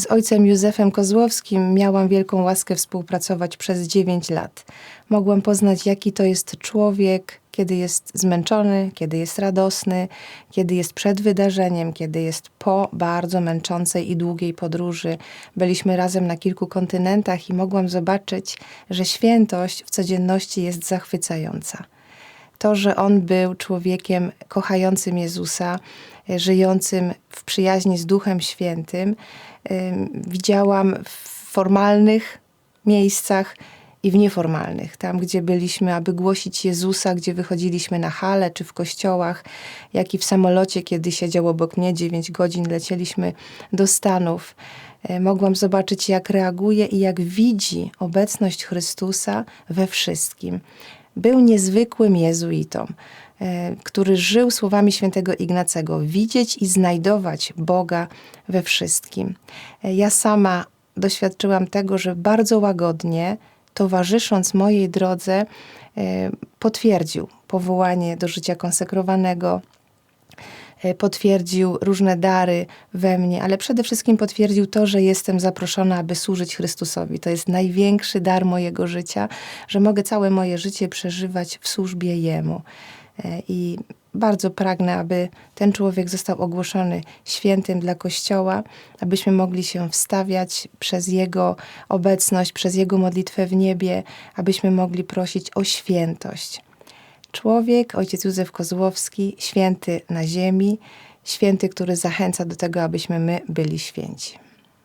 Z ojcem Józefem Kozłowskim miałam wielką łaskę współpracować przez 9 lat. Mogłam poznać, jaki to jest człowiek, kiedy jest zmęczony, kiedy jest radosny, kiedy jest przed wydarzeniem, kiedy jest po bardzo męczącej i długiej podróży. Byliśmy razem na kilku kontynentach i mogłam zobaczyć, że świętość w codzienności jest zachwycająca to, że on był człowiekiem kochającym Jezusa, e, żyjącym w przyjaźni z Duchem Świętym, ym, widziałam w formalnych miejscach i w nieformalnych. Tam, gdzie byliśmy, aby głosić Jezusa, gdzie wychodziliśmy na hale czy w kościołach, jak i w samolocie, kiedy siedział obok mnie 9 godzin, lecieliśmy do Stanów. E, Mogłam zobaczyć, jak reaguje i jak widzi obecność Chrystusa we wszystkim był niezwykłym jezuitą, e, który żył słowami świętego Ignacego: widzieć i znajdować Boga we wszystkim. E, Ja sama doświadczyłam tego, że bardzo łagodnie, towarzysząc mojej drodze, e, potwierdził powołanie do życia konsekrowanego, potwierdził różne dary we mnie, ale przede wszystkim potwierdził to, że jestem zaproszona, aby służyć Chrystusowi. To jest największy dar mojego życia, że mogę całe moje życie przeżywać w służbie Jemu. E, I bardzo pragnę, aby ten człowiek został ogłoszony świętym dla Kościoła, abyśmy mogli się wstawiać przez Jego obecność, przez Jego modlitwę w niebie, abyśmy mogli prosić o świętość. Człowiek, ojciec Józef Kozłowski, święty na ziemi, święty, który zachęca do tego, abyśmy my byli święci.